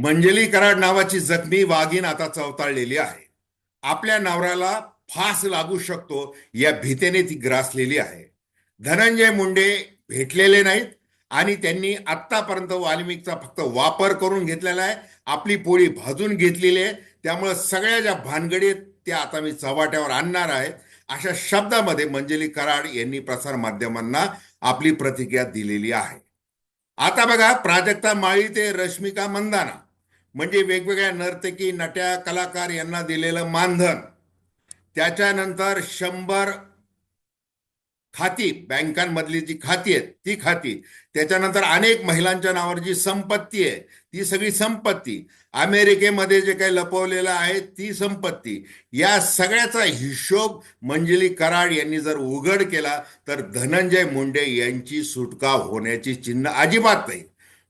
मंजली कराड नावाची जखमी वाघीन आता चवताळलेली आहे. आपल्या नवऱ्याला फास लागू शकतो या भीतीने ती ग्रासलेली आहे. धनंजय मुंडे भेटलेले नाहीत आणि त्यांनी आत्तापर्यंत वाल्मिकचा फक्त वापर करून घेतलेला आहे. आपली पोळी भाजून घेतलेली आहे. त्यामुळे सगळ्या ज्या भानगडीत त्या आता मी चव्हाट्यावर आणणार आहे. अशा शब्दामध्ये मंजली कराड यांनी प्रसार माध्यमांना आपली प्रतिक्रिया दिलेली आहे. आता बघा प्राजक्ता माळी ते रश्मिका मंदाना. म्हणजे वेगवेगळ्या नर्तकी नट्या कलाकार यांना दिलेलं मानधन. त्याच्यानंतर शंभर खाती बँकांमधली जी खाती आहेत ती खाती. त्याच्यानंतर अनेक महिलांच्या नावावर जी संपत्ती आहे ती सगळी संपत्ती. अमेरिकेमध्ये जे काही लपवलेलं आहे ती संपत्ती. या सगळ्याचा हिशोब मंजली कराड यांनी जर उघड केला तर धनंजय मुंडे यांची सुटका होण्याची चिन्ह अजिबात नाही.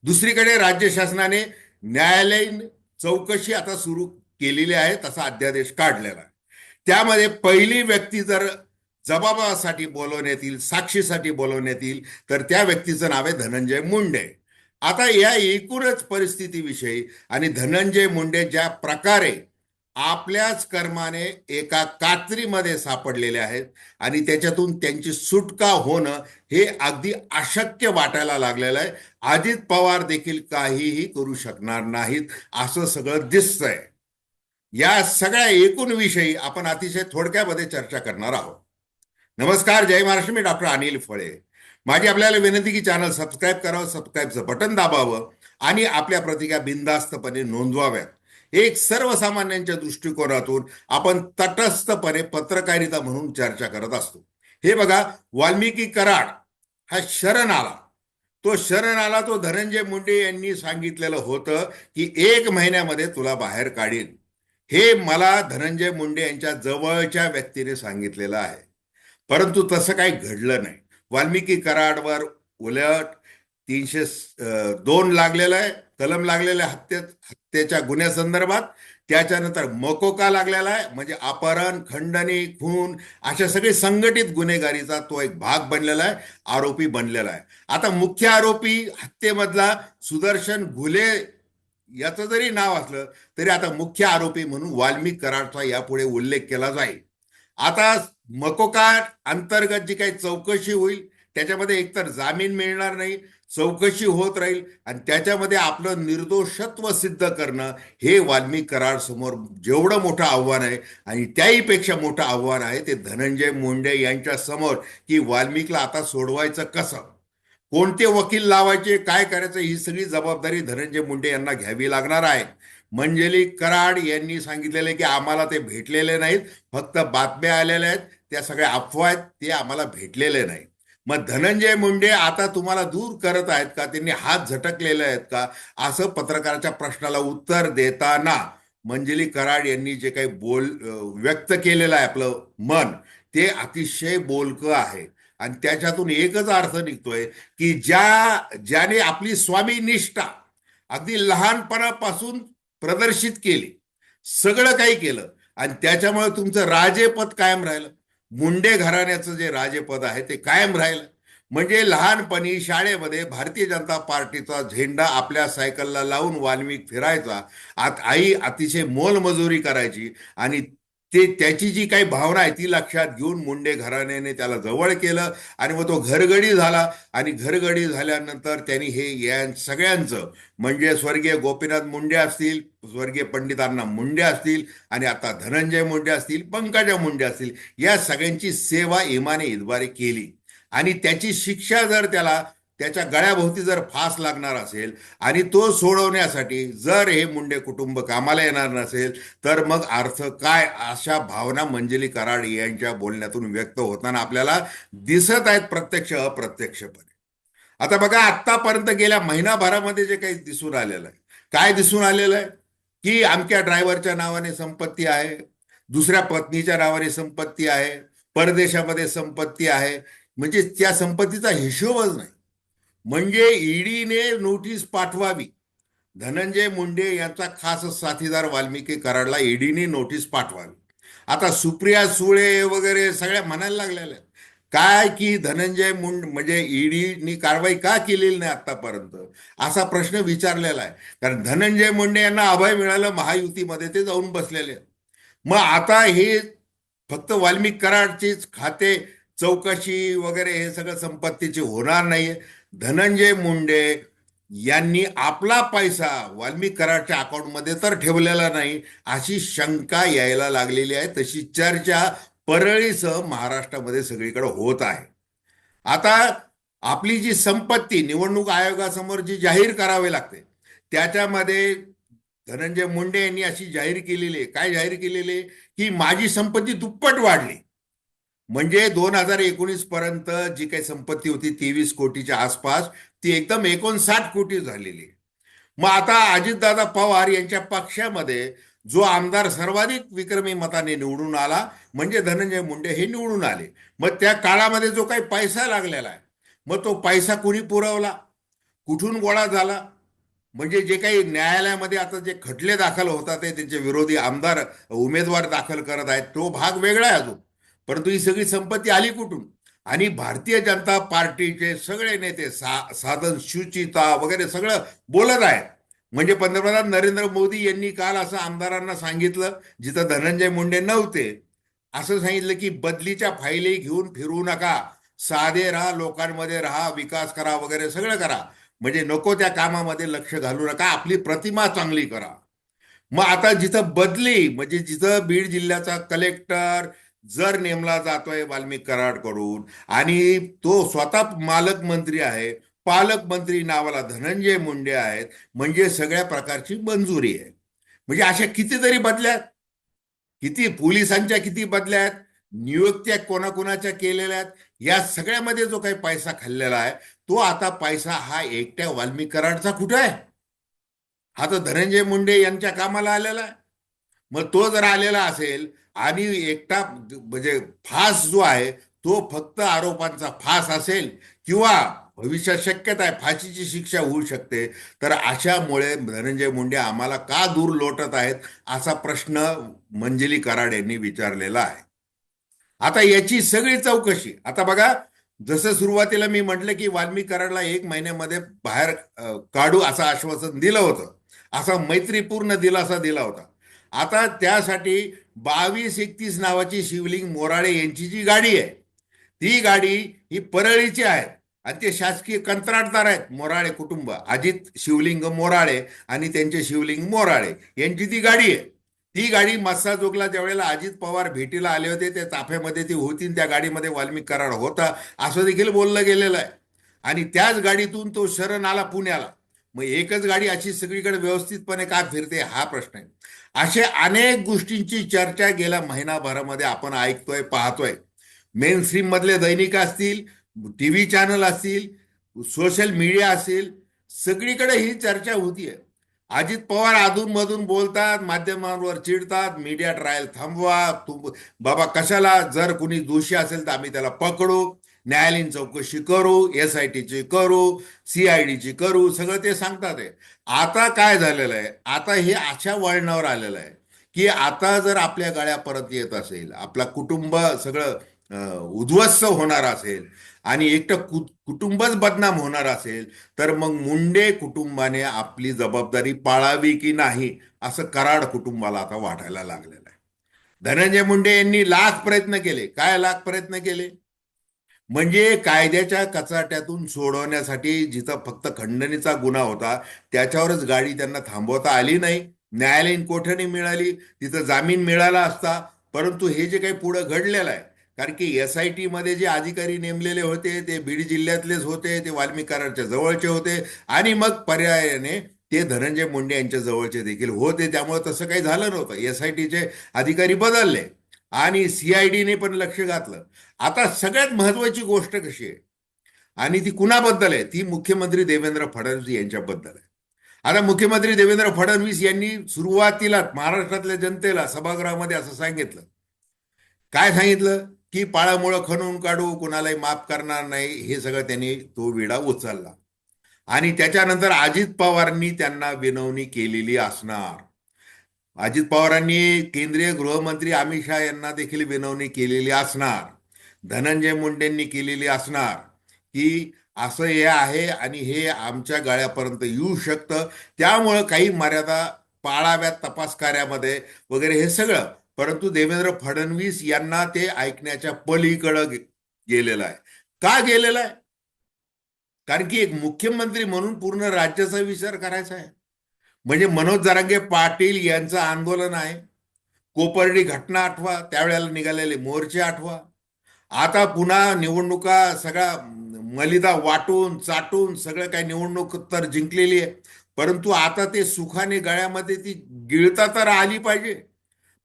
दुसरीकडे राज्य शासनाने न्यायालयीन चौकशी आता सुरू केलेली आहे तसा अध्यादेश काढलेला आहे. त्यामध्ये पहिली व्यक्ती जर जबाबासाठी बोलवण्यात येईल साक्षीसाठी बोलवण्यात येईल तर त्या व्यक्तीचं नाव आहे धनंजय मुंडे. आता या एकूणच परिस्थितीविषयी आणि धनंजय मुंडे ज्या प्रकारे आपल्याच कर्माने एका कात्रीमध्ये सापडलेले आहेत आणि त्याच्यातून त्यांची सुटका होणं हे अगदी अशक्य वाटायला लागलेलं आहे. अजित पवार देखील काहीही करू शकणार नाहीत असं सगळं दिसतंय. या सगळ्या एकूण विषयी आपण अतिशय थोडक्यामध्ये चर्चा करणार आहोत. नमस्कार जय महाराष्ट्र मी डॉक्टर अनिल फळे. माझी आपल्याला विनंती की चॅनल सबस्क्राईब करावं सबस्क्राईबचं बटन दाबावं आणि आपल्या प्रतिक्रिया बिनधास्तपणे नोंदवाव्यात. एक सर्वसामान्यांच्या दृष्टिकोनातून आपण तटस्थपणे पत्रकारिता म्हणून चर्चा करत असतो. हे बघा वाल्मिकी कराड हा शरण आला तो शरण आला तो धनंजय मुंडे यांनी सांगितलेलं होतं की एक महिन्यामध्ये तुला बाहेर काढीन. हे मला धनंजय मुंडे यांच्या जवळच्या व्यक्तीने सांगितलेलं आहे. परंतु तसं काही घडलं नाही. वाल्मिकी कराडवर उलट तीनशे दोन लागलेला आहे कलम लागलेला आहे हत्ये हत्येच्या गुन्ह्यासंदर्भात त्याच्यानंतर मकोका लागलेला आहे म्हणजे अपहरण खंडणी खून अशा सगळे संघटित गुन्हेगारीचा तो एक भाग बनलेला आहे आरोपी बनलेला आहे. आता मुख्य आरोपी हत्येमधला सुदर्शन घुले याचं जरी नाव असलं तरी आता मुख्य आरोपी म्हणून वाल्मिक कराडचा यापुढे उल्लेख केला जाईल. आता मकोका अंतर्गत जी काही चौकशी होईल त्याच्यामध्ये एकतर जामीन मिळणार नाही चौकशी होत राहील आणि त्याच्यामध्ये आपलं निर्दोषत्व सिद्ध करणं हे वाल्मी कराड समोर जेवढं मोठं आव्हान आहे आणि त्याहीपेक्षा मोठं आव्हान आहे ते धनंजय मुंडे यांच्या समोर की वाल्मिकला आता सोडवायचं कसं? कोणते वकील लावायचे काय करायचं ही सगळी जबाबदारी धनंजय मुंडे यांना घ्यावी लागणार आहे. मंजली कराड यांनी सांगितलेले की आम्हाला ते भेटलेले नाहीत फक्त बातम्या आलेल्या आहेत त्या सगळ्या अफवा आहेत ते आम्हाला भेटलेले नाही मग धनंजय मुंडे आता तुम्हाला दूर करत आहेत का? त्यांनी हात झटकलेले आहेत का? असं पत्रकाराच्या प्रश्नाला उत्तर देताना मंजली कराड यांनी जे काही बोल व्यक्त केलेलं आहे आपलं मन ते अतिशय बोलकं आहे. आणि त्याच्यातून एकच अर्थ निघतोय की ज्या ज्याने आपली स्वामी निष्ठा अगदी लहानपणापासून प्रदर्शित केली सगळं काही केलं आणि त्याच्यामुळे तुमचं राजेपद कायम राहिलं. मुंडे घराण्याचं जे राजेपद आहे ते कायम राहिलं. म्हणजे लहानपणी शाळेमध्ये भारतीय जनता पार्टीचा झेंडा आपल्या सायकलला लावून वाल्मिक फिरायचा. आत आई अतिशय मोलमजुरी करायची आणि ते त्याची जी काही भावना आहे ती लक्षात घेऊन मुंडे घराण्याने त्याला जवळ केलं आणि मग तो घरगडी झाला. आणि घरगडी झाल्यानंतर त्यांनी हे या सगळ्यांचं म्हणजे स्वर्गीय गोपीनाथ मुंडे असतील स्वर्गीय पंडितांना मुंडे असतील आणि आता धनंजय मुंडे असतील पंकजा मुंडे असतील या सगळ्यांची सेवा इमाने इद्वारे केली. आणि त्याची शिक्षा जर त्याला त्याच्या गळ्याभोवती जर फास लागणार असेल आणि तो सोडवण्यासाठी जर हे मुंडे कुटुंब कामाला येणार नसेल तर मग अर्थ काय? अशा भावना मंजली कराड यांच्या बोलण्यातून व्यक्त होताना आपल्याला दिसत आहेत प्रत्यक्ष अप्रत्यक्षपणे. आता बघा आत्तापर्यंत गेल्या महिनाभरामध्ये जे काही दिसून आलेलं आहे. काय दिसून आलेलं आहे? की आमच्या ड्रायव्हरच्या नावाने संपत्ती आहे दुसऱ्या पत्नीच्या नावाने संपत्ती आहे परदेशामध्ये संपत्ती आहे. म्हणजे त्या संपत्तीचा हिशोबच नाही. म्हणजे ईडीने नोटीस पाठवावी. धनंजय मुंडे यांचा खास साथीदार वाल्मिकी कराडला ईडीने नोटीस पाठवावी. आता सुप्रिया सुळे वगैरे सगळ्या म्हणायला लागलेल्या काय की धनंजय मुंड म्हणजे ईडीनी कारवाई का केलेली नाही आतापर्यंत असा प्रश्न विचारलेला आहे. कारण धनंजय मुंडे यांना अभय मिळालं महायुतीमध्ये ते जाऊन बसलेले आहेत. मग आता हे फक्त वाल्मिक कराडचीच खाते चौकशी वगैरे हे सगळं संपत्तीची होणार नाहीये. धनंजय मुंडे यांनी आपला पैसा वाल्मिक कराडच्या अकाउंटमध्ये तर ठेवलेला नाही अशी शंका यायला लागलेली आहे. तशी चर्चा परळीसह महाराष्ट्रामध्ये सगळीकडे होत आहे. आता आपली जी संपत्ती निवडणूक आयोगासमोर जी जाहीर करावी लागते त्याच्यामध्ये धनंजय मुंडे यांनी अशी जाहीर केलेली आहे. काय जाहीर केलेली आहे? की माझी संपत्ती दुप्पट वाढली. म्हणजे दोन हजार एकोणीस पर्यंत जी काही संपत्ती होती तेवीस कोटीच्या आसपास ती एकदम एकोणसाठ कोटी झालेली. आहे. मग आता अजितदादा पवार यांच्या पक्षामध्ये जो आमदार सर्वाधिक विक्रमी मताने निवडून आला म्हणजे धनंजय मुंडे हे निवडून आले. मग त्या काळामध्ये जो काही पैसा लागलेला आहे मग तो पैसा कुणी पुरवला? कुठून गोळा झाला? म्हणजे जे काही न्यायालयामध्ये आता जे खटले दाखल होतात ते त्यांचे विरोधी आमदार उमेदवार दाखल करत आहेत तो भाग वेगळा आहे अजून. परंतु ही सगळी संपत्ती आली कुठून? आणि भारतीय जनता पार्टीचे सगळे नेते सा साधन शुचिता वगैरे सगळं बोलत आहेत. म्हणजे पंतप्रधान नरेंद्र मोदी यांनी काल असं आमदारांना सांगितलं जिथं धनंजय मुंडे नव्हते असं सांगितलं की बदलीच्या फाईली घेऊन फिरू नका. साधे राहा लोकांमध्ये राहा विकास करा वगैरे सगळं करा. म्हणजे नको त्या कामामध्ये लक्ष घालू नका आपली प्रतिमा चांगली करा. मग आता जिथं बदली म्हणजे जिथं बीड जिल्ह्याचा कलेक्टर जर नेमला जातोय वाल्मिक कराडकडून आणि तो स्वतः मालक मंत्री आहे पालकमंत्री नावाला धनंजय मुंडे आहेत म्हणजे सगळ्या प्रकारची मंजुरी आहे. म्हणजे अशा कितीतरी बदल्यात किती पोलिसांच्या किती बदल्या आहेत. नियुक्त्या कोणाकोणाच्या केलेल्या आहेत. या सगळ्यामध्ये जो काही पैसा खाल्लेला आहे तो आता पैसा हा एकट्या वाल्मिक कराडचा कुठं आहे? हा तर धनंजय मुंडे यांच्या कामाला आलेला आहे. मग तो जर आलेला असेल आणि एकटा म्हणजे फास जो आहे तो फक्त आरोपांचा फास असेल किंवा भविष्यात शक्यता आहे फाशीची शिक्षा होऊ शकते तर अशामुळे धनंजय मुंडे आम्हाला का दूर लोटत आहेत असा प्रश्न मंजिली कराड यांनी विचारलेला आहे. आता याची सगळी चौकशी आता बघा जसं सुरुवातीला मी म्हटलं की वाल्मी कराडला एक महिन्यामध्ये बाहेर काढू असं आश्वासन दिलं होतं असा मैत्रीपूर्ण दिलासा दिला होता. आता त्यासाठी बावीस एकतीस नावाची शिवलिंग मोराळे यांची जी गाडी आहे ती गाडी ही परळीची आहे. आणि ते शासकीय कंत्राटदार आहेत मोराळे कुटुंब. अजित शिवलिंग मोराळे आणि त्यांचे शिवलिंग मोराळे यांची ती गाडी आहे. ती गाडी मस्साजोगला ज्यावेळेला अजित पवार भेटीला आले होते त्या ताफ्यामध्ये ती होती त्या गाडीमध्ये वाल्मिक करार होता असं देखील बोललं गेलेलं आहे. आणि त्याच गाडीतून तो शरण आला पुण्याला. मग एकच गाडी अशी सगळीकडे व्यवस्थितपणे का फिरते हा प्रश्न आहे. असे अनेक गोष्टींची चर्चा गेल्या महिनाभरामध्ये आपण ऐकतोय पाहतोय. मेन स्ट्रीम मधले दैनिक असतील टी व्ही चॅनल असतील सोशल मीडिया असेल सगळीकडे ही चर्चा होतीये. अजित पवार अधूनमधून बोलतात माध्यमांवर चिडतात मीडिया ट्रायल थांबवा तू बाबा कशाला जर कुणी दोषी असेल तर आम्ही त्याला पकडू. न्यायालयीन चौकशी करू एस आय टीची करू सीआयडीची करू सगळं ते सांगतात आहे. आता काय झालेलं आहे? आता हे अशा वळणावर आलेलं आहे की आता जर आपल्या गाड्या परत येत असेल आपला कुटुंब सगळं उद्ध्वस्त होणार असेल आणि एकटं कु कुटुंबच बदनाम होणार असेल तर मग मुंडे कुटुंबाने आपली जबाबदारी पाळावी की नाही असं कराड कुटुंबाला आता वाटायला लागलेलं आहे. धनंजय मुंडे यांनी लाख प्रयत्न केले. काय लाख प्रयत्न केले? म्हणजे कायद्याच्या कचाट्यातून सोडवण्यासाठी जिथं फक्त खंडणीचा गुन्हा होता त्याच्यावरच गाडी त्यांना थांबवता आली नाही. न्यायालयीन कोठडी मिळाली तिथं जामीन मिळाला असता. परंतु हे जे काही पुढं घडलेलं आहे कारण की एस आय टी मध्ये जे अधिकारी नेमलेले होते ते बीड जिल्ह्यातलेच होते ते वाल्मिक कराडच्या जवळचे होते. आणि मग पर्यायाने ते धनंजय मुंडे यांच्या जवळचे देखील होते. त्यामुळे तसं काही झालं नव्हतं. एस आय टीचे अधिकारी बदलले. आणि सीआयडीने पण लक्ष घातलं. आता सगळ्यात महत्वाची गोष्ट कशी आहे? आणि ती कुणाबद्दल आहे? ती मुख्यमंत्री देवेंद्र फडणवीस यांच्याबद्दल आहे. आता मुख्यमंत्री देवेंद्र फडणवीस यांनी सुरुवातीला महाराष्ट्रातल्या जनतेला सभागृहामध्ये असं सांगितलं. काय सांगितलं? की पाळामुळं खणून काढू कुणालाही माफ करणार नाही हे सगळं त्यांनी तो विडा उचलला. आणि त्याच्यानंतर अजित पवारांनी त्यांना विनवणी केलेली असणार. अजित पवारांनी केंद्रीय गृहमंत्री अमित शहा यांना देखील विनवणी केलेली असणार. धनंजय मुंडेंनी केलेली असणार की असं हे आहे आणि हे आमच्या गळ्यापर्यंत येऊ शकतं. त्यामुळं काही मर्यादा पाळाव्यात तपास कार्यामध्ये वगैरे हे सगळं. परंतु देवेंद्र फडणवीस यांना ते ऐकण्याच्या पलीकडं गेलेलं आहे. का गेलेलं आहे? कारण की एक मुख्यमंत्री म्हणून पूर्ण राज्याचा विचार करायचा आहे. म्हणजे मनोज जरांगे पाटील यांचं आंदोलन आहे. कोपर्डी घटना आठवा त्यावेळेला निघालेले मोर्चे आठवा. आता पुन्हा निवडणुका सगळा मलिदा वाटून चाटून सगळं काही निवडणूक तर जिंकलेली आहे. परंतु आता ते सुखाने गळ्यामध्ये ती गिळता तर आली पाहिजे.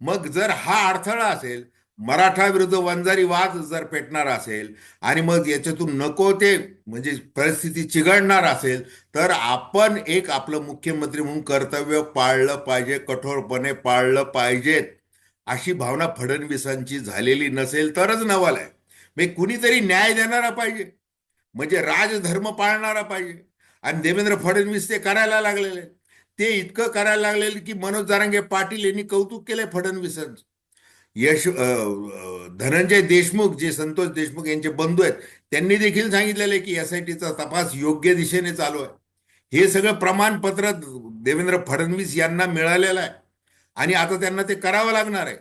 मग जर हा अडथळा असेल मराठा विरुद्ध वंजारी वाद जर पेटणार असेल आणि मग याच्यातून नको ते म्हणजे परिस्थिती चिघळणार असेल तर आपण एक आपलं मुख्यमंत्री म्हणून कर्तव्य पाळलं पाहिजे कठोरपणे पाळलं पाहिजेत अशी भावना फडणवीसांची झालेली नसेल तरच नवाल आहे. मी कुणीतरी न्याय देणारा पाहिजे म्हणजे राजधर्म पाळणारा पाहिजे. आणि देवेंद्र फडणवीस ते करायला लागलेले ते इतकं करायला लागलेले की मनोज जारांगे पाटील यांनी कौतुक केलंय फडणवीसांचं. यश धनंजय देशमुख जे संतोष देशमुख यांचे बंधू आहेत त्यांनी देखील सांगितलेलं आहे की एसआयटीचा तपास योग्य दिशेने चालू आहे. हे सगळं प्रमाणपत्र देवेंद्र फडणवीस यांना मिळालेलं आहे. आणि आता त्यांना ते करावं लागणार आहे.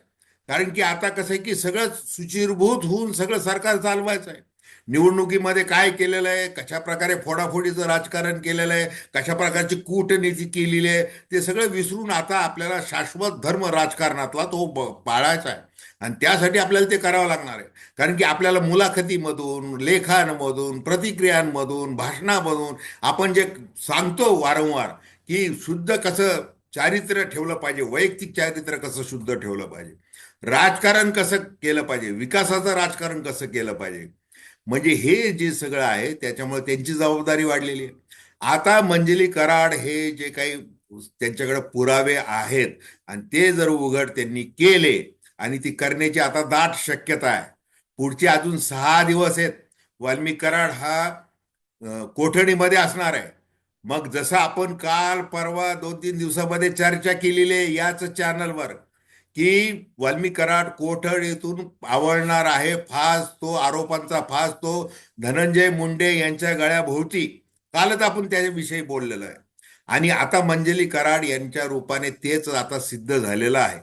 कारण की आता कसं आहे की सगळं सुचिरभूत होऊन सगळं सरकार चालवायचं आहे. निवडणुकीमध्ये काय केलेलं आहे? कशा प्रकारे फोडाफोडीचं राजकारण केलेलं आहे? कशा प्रकारची कूटनीती केलेली आहे? ते सगळं विसरून आता आपल्याला शाश्वत धर्म राजकारणातला तो ब- पाळायचा आहे. आणि त्यासाठी आपल्याला ते करावं लागणार आहे. कारण की आपल्याला मुलाखतीमधून लेखांमधून प्रतिक्रियांमधून भाषणामधून आपण जे सांगतो वारंवार की शुद्ध कसं चारित्र्य ठेवलं पाहिजे वैयक्तिक चारित्र्य कसं शुद्ध ठेवलं पाहिजे? राजकारण कसं केलं पाहिजे? विकासाचं राजकारण कसं केलं पाहिजे? म्हणजे हे जे सगळं आहे त्याच्यामुळे त्यांची जबाबदारी वाढलेली आहे. आता मंजली कराड हे जे काही त्यांच्याकडे पुरावे आहेत आणि ते जर उघड त्यांनी केले आणि ती करण्याची आता दाट शक्यता आहे. पुढचे अजून सहा दिवस आहेत. वाल्मिक कराड हा कोठणीमध्ये कोठडीमध्ये असणार आहे. मग जसं आपण काल परवा दोन तीन दिवसामध्ये चर्चा केलेली आहे याच चॅनलवर की वाल्मिक कराड कोठडीतून आवळणार आहे फास तो आरोपांचा फास तो धनंजय मुंडे यांच्या गळ्याभोवती. कालच आपण त्याच्याविषयी बोललेलो आहे. आणि आता मंजली कराड यांच्या रूपाने तेच आता सिद्ध झालेलं आहे.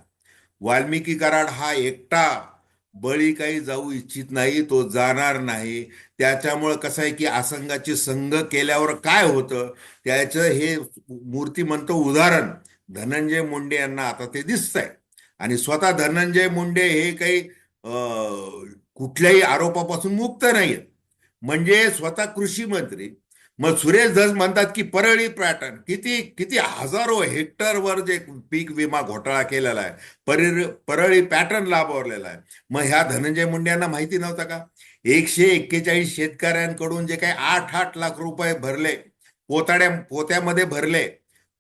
वाल्मिकी कराड हा एकटा बळी काही जाऊ इच्छित नाही तो जाणार नाही. त्याच्यामुळं कसं आहे की आसंगाची संघ केल्यावर काय होतं? त्याचं हे मूर्तिमंत उदाहरण धनंजय मुंडे यांना आता ते दिसतंय. आणि स्वतः धनंजय मुंडे हे काही कुठल्याही आरोपापासून मुक्त नाही म्हणजे स्वतः कृषी मंत्री. मग सुरेश धस म्हणतात की परळी पॅटर्न किती किती हजारो हेक्टरवर जे पीक विमा घोटाळा केलेला आहे परळी परळी पॅटर्न लाभवलेला आहे. मग ह्या धनंजय मुंडे यांना माहिती नव्हतं का? एकशे एक्केचाळीस शेतकऱ्यांकडून जे काही आठ आठ लाख रुपये भरले पोताड्या पोत्यामध्ये भरले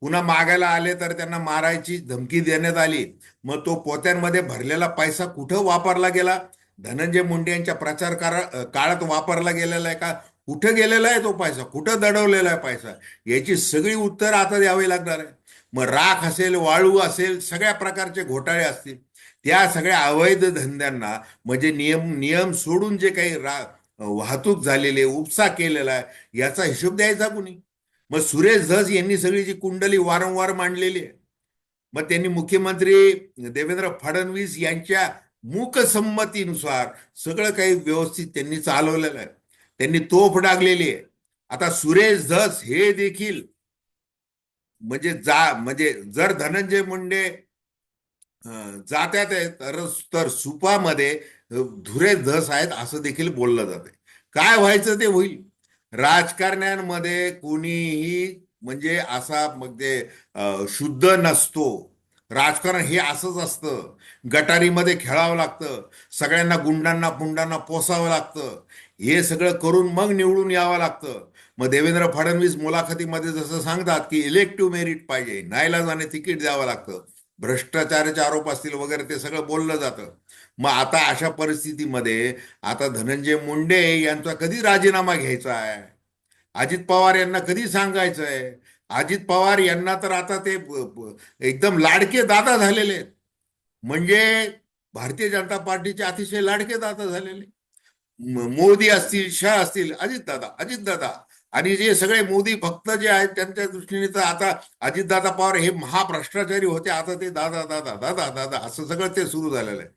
पुन्हा मागायला आले तर त्यांना मारायची धमकी देण्यात आली. मग तो पोत्यांमध्ये भरलेला पैसा कुठं वापरला गेला? धनंजय मुंडे यांच्या प्रचार काळात वापरला गेलेला आहे का? कुठं गेलेला आहे तो पैसा? कुठं दडवलेला आहे पैसा? याची सगळी उत्तर आता द्यावी लागणार आहे. मग राख असेल वाळू असेल सगळ्या प्रकारचे घोटाळे असतील. त्या सगळ्या अवैध धंद्यांना म्हणजे नियम नियम सोडून जे काही रा वाहतूक झालेली आहे उपसा केलेला आहे याचा हिशोब द्यायचा कुणी? मग सुरेश धस यांनी सगळी जी कुंडली वारंवार मांडलेली आहे. मग त्यांनी मुख्यमंत्री देवेंद्र फडणवीस यांच्या मूकसंमतीनुसार सगळं काही व्यवस्थित त्यांनी चालवलेलं आहे. त्यांनी तोफ डागलेली आहे. आता सुरेश धस हे देखील म्हणजे जा म्हणजे जर धनंजय मुंडे जात्यात तर तर सुपामध्ये धुरे धस आहेत असं देखील बोललं जाते काय व्हायचं ते होईल? राजकारण्यांमध्ये कोणीही म्हणजे असा म्हणजे शुद्ध नसतो. राजकारण हे असंच असतं. गटारीमध्ये खेळावं लागतं. सगळ्यांना गुंडांना पुंडांना पोसावं लागतं. हे सगळं करून मग निवडून यावं लागतं. मग देवेंद्र फडणवीस मुलाखतीमध्ये जसं सांगतात की इलेक्टिव्ह मेरिट पाहिजे. नाईलाजाने तिकीट द्यावं लागतं. भ्रष्टाचाराचे आरोप असतील वगैरे ते सगळं बोललं जातं. मग आता अशा परिस्थितीमध्ये आता धनंजय मुंडे यांचा कधी राजीनामा घ्यायचा आहे? अजित पवार यांना कधी सांगायचं आहे? अजित पवार यांना तर आता ते एकदम लाडके दादा झालेले आहेत. म्हणजे भारतीय जनता पार्टीचे अतिशय लाडके दादा झालेले. मोदी असतील शाह असतील अजितदादा अजितदादा आणि जे सगळे मोदी भक्त जे आहेत त्यांच्या दृष्टीने तर आता अजितदादा पवार हे महाभ्रष्टाचारी होते. आता ते दादा दादा दादा दादा असं सगळं ते सुरू झालेलं आहे.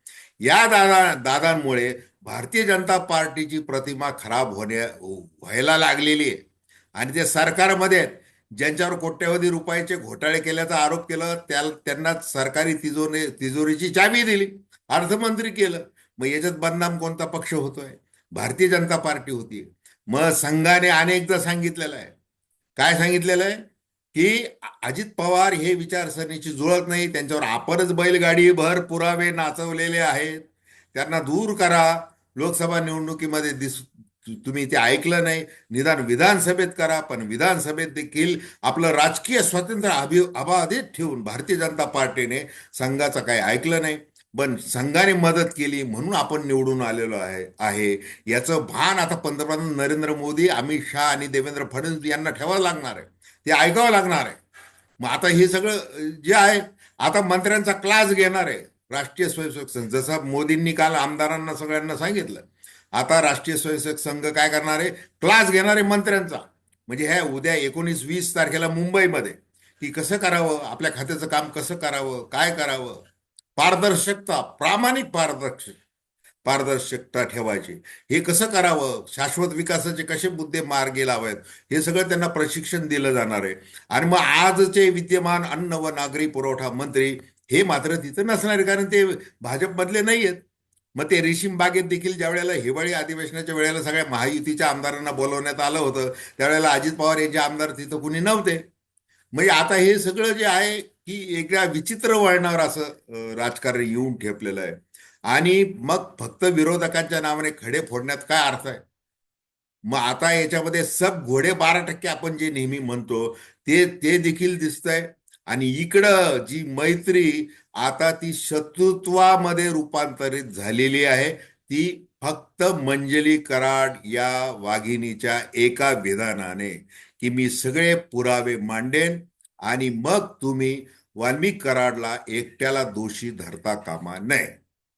या दादा दादांमुळे भारतीय जनता पार्टीची प्रतिमा खराब होण्या व्हायला लागलेली आहे. आणि ते सरकारमध्ये ज्यांच्यावर कोट्यवधी रुपयाचे घोटाळे केल्याचा आरोप केला त्या त्यांना सरकारी तिजोरी तिजोरीची चावी दिली अर्थमंत्री केलं. मग याच्यात बदनाम कोणता पक्ष होतोय? भारतीय जनता पार्टी होती. मग संघाने अनेकदा सांगितलेलं आहे. काय सांगितलेलं आहे? की अजित पवार हे विचारसरणीची जुळत नाही त्यांच्यावर आपणच बैलगाडी भर पुरावे नाचवलेले आहेत. त्यांना दूर करा. लोकसभा निवडणुकीमध्ये दिस तुम्ही ते ऐकलं नाही. निदान विधानसभेत करा पण विधानसभेत देखील आपलं राजकीय स्वातंत्र्य अभि अबाधित ठेवून भारतीय जनता पार्टीने संघाचं काही ऐकलं नाही. पण संघाने मदत केली म्हणून आपण निवडून आलेलो आहे आहे. याचं भान आता पंतप्रधान नरेंद्र मोदी अमित शहा आणि देवेंद्र फडणवीस यांना ठेवावं लागणार आहे. ते ऐकावं लागणार आहे. मग आता हे सगळं जे आहे आता मंत्र्यांचा क्लास घेणार आहे. राष्ट्रीय स्वयंसेवक संघ. जसं मोदींनी काल आमदारांना सगळ्यांना सांगितलं आता राष्ट्रीय स्वयंसेवक संघ काय करणार आहे? क्लास घेणार आहे मंत्र्यांचा. म्हणजे ह्या उद्या एकोणीस वीस तारखेला मुंबईमध्ये. की कसं करावं? आपल्या खात्याचं काम कसं करावं? काय करावं? पारदर्शकता प्रामाणिक पारदर्शक. पारदर्शकता ठेवायची. हे कसं करावं? शाश्वत विकासाचे कसे मुद्दे मार्गी लावायत? हे सगळं त्यांना प्रशिक्षण दिलं जाणार आहे. आणि मग आजचे विद्यमान अन्न व नागरी पुरवठा मंत्री हे मात्र तिथं नसणार कारण ते भाजपमधले नाही आहेत मग ते रेशीम बागेत देखील ज्या वेळेला हिवाळी अधिवेशनाच्या वेळेला सगळ्या महायुतीच्या आमदारांना बोलवण्यात आलं होतं त्यावेळेला अजित पवार यांचे आमदार तिथं कुणी नव्हते. म्हणजे आता हे सगळं जे आहे की एकदा विचित्र वळणावर असं राजकारण येऊन ठेपलेलं आहे. आणि मग फक्त विरोधकांच्या नावाने खडे फोडण्यात काय अर्थ आहे? मग आता याच्यामध्ये सब घोडे बारा टक्के आपण जे नेहमी म्हणतो ते ते देखील दिसतंय. आणि इकडं जी मैत्री आता ती शत्रुत्वामध्ये रूपांतरित झालेली आहे ती फक्त मंजली कराड या वाघिणीच्या एका विधानाने की मी सगळे पुरावे मांडेन आणि मग तुम्ही वाल्मिक कराडला एकट्याला दोषी धरता कामा नये.